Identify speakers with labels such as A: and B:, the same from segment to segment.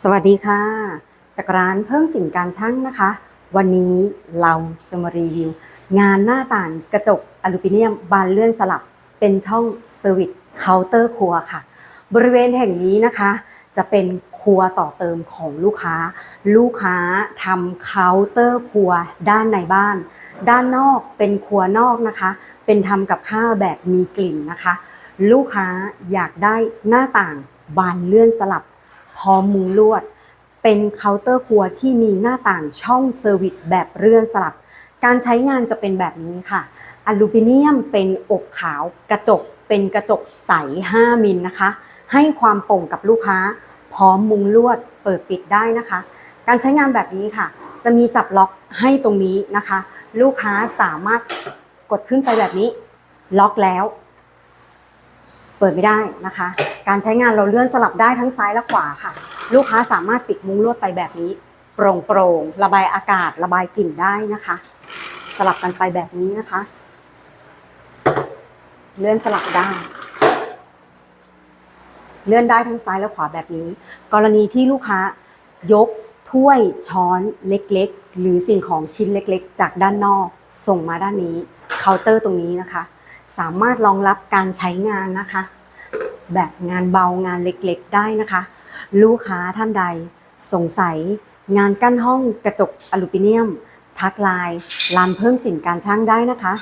A: สวัสดีค่ะ จากร้านเพิ่มสินการช่างนะคะ วันนี้เราจะมารีวิว งานหน้าต่างกระจกอลูมิเนียมบานเลื่อนสลับ เป็นช่องเซอร์วิสเคาน์เตอร์ครัวค่ะ บริเวณแห่งนี้นะคะ จะเป็นครัวต่อเติมของลูกค้า ลูกค้าทำเคาน์เตอร์ครัวด้านในบ้าน ด้านนอกเป็นครัวนอกนะคะ เป็นทำกับข้าวแบบมีกลิ่นนะคะ ลูกค้าอยากได้หน้าต่างบานเลื่อนสลับ พร้อมมุงลวด เป็นเคาน์เตอร์ครัวที่มีหน้าต่างช่องเซอร์วิสแบบเลื่อนสลับ การใช้งานจะเป็นแบบนี้ค่ะ อลูมิเนียมเป็นอกขาวกระจก เป็นกระจกใส 5 มิลนะคะ ให้ความโปร่งกับลูกค้า พร้อมมุงลวดเปิดปิดได้นะคะ การใช้งานแบบนี้ค่ะ จะมีจับล็อกให้ตรงนี้นะคะ ลูกค้าสามารถกดขึ้นไปแบบนี้ ล็อกแล้ว เปิดไม่ได้นะคะ การใช้งานเราเลื่อนสลับได้ทั้งซ้ายและขวาค่ะ ลูกค้าสามารถปิดมุ้งลวดไปแบบนี้ โปร่งโปร่งระบายอากาศระบายกลิ่นได้นะคะ สลับกันไปแบบนี้นะคะ เลื่อนสลับได้เลื่อนได้ทั้งซ้ายและขวาแบบนี้ กรณีที่ลูกค้ายกถ้วยช้อนเล็กๆ หรือสิ่งของชิ้นเล็กๆ จากด้านนอก ส่งมาด้านนี้เคาน์เตอร์ตรงนี้นะคะ สามารถรองรับการใช้งานนะคะ แบบงานเบางานเล็กๆ ได้นะคะ ลูกค้าท่านใดสงสัย งานกั้นห้องกระจกอลูมิเนียม ทักไลน์ร้านเพิ่มสินการช่างได้นะคะ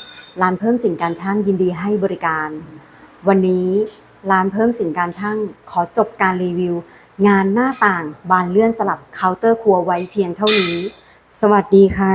A: ร้านเพิ่มสินการช่างยินดีให้บริการ วันนี้ร้านเพิ่มสินการช่างขอจบการรีวิว งานหน้าต่างบานเลื่อนสลับเคาน์เตอร์ครัวไว้เพียงเท่านี้ สวัสดีค่ะ